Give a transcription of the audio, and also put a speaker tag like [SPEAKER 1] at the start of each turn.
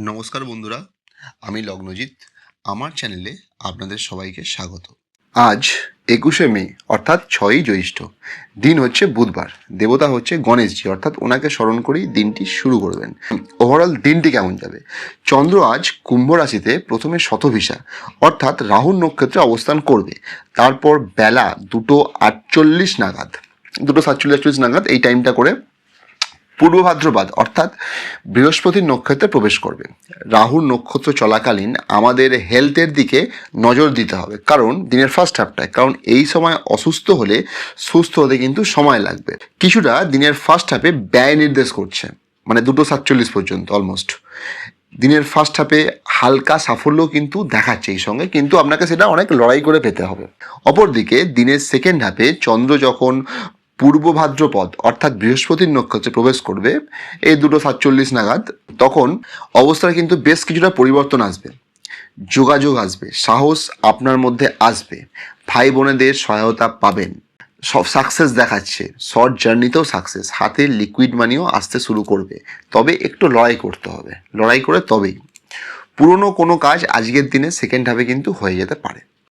[SPEAKER 1] নমস্কার বন্ধুরা, আমি লগ্নজিৎ। আমার চ্যানেলে আপনাদের সবাইকে স্বাগত। আজ একুশে মে, অর্থাৎ ছয়ই জ্যৈষ্ঠ। দিন হচ্ছে বুধবার, দেবতা হচ্ছে গণেশজি, অর্থাৎ ওনাকে স্মরণ করেই দিনটি শুরু করবেন ওভারঅল দিনটি কেমন যাবে? চন্দ্র আজ কুম্ভ রাশিতে প্রথমে শতভিসা, অর্থাৎ রাহুর নক্ষত্রে অবস্থান করবে। তারপর বেলা দুটো আটচল্লিশ নাগাদ। দুটো সাতচল্লিশ আটচল্লিশ নাগাদ এই টাইমটা করে পূর্ব ভাদ্রপদ অর্থাৎ বৃহস্পতির নক্ষত্রে প্রবেশ করবে। রাহুর নক্ষত্র চলাকালীন আমাদের হেলথের দিকে নজর দিতে হবে, কারণ দিনের ফার্স্ট হাফটায় কারণ এই সময় অসুস্থ হলে সুস্থ হতে কিন্তু সময় লাগবে। কিছুটা দিনের ফার্স্ট হাফে ব্যয় নির্দেশ করছে মানে দুটো সাতচল্লিশ পর্যন্ত অলমোস্ট দিনের ফার্স্ট হাফে হালকা সাফল্য কিন্তু দেখাচ্ছে এই সঙ্গে, কিন্তু আপনাকে সেটা অনেক লড়াই করে পেতে হবে। অপরদিকে দিনের সেকেন্ড হাফে চন্দ্র যখন পূর্ব ভাদ্রপদ অর্থাৎ বৃহস্পতির নক্ষত্রে প্রবেশ করবে, এই দুটো সাতচল্লিশ নাগাদ, তখন অবস্থার কিন্তু বেশ কিছুটা পরিবর্তন আসবে। যোগাযোগ আসবে, সাহস আপনার মধ্যে আসবে, ভাই বোনেদের সহায়তা পাবেন। সব সাকসেস দেখাচ্ছে শর্ট জার্নিতেও সাকসেস হাতে লিকুইড মানিও আসতে শুরু করবে। তবে একটু লড়াই করতে হবে, লড়াই করে তবেই। পুরনো কোনো কাজ আজকের দিনে সেকেন্ড হাফে কিন্তু হয়ে যেতে পারে।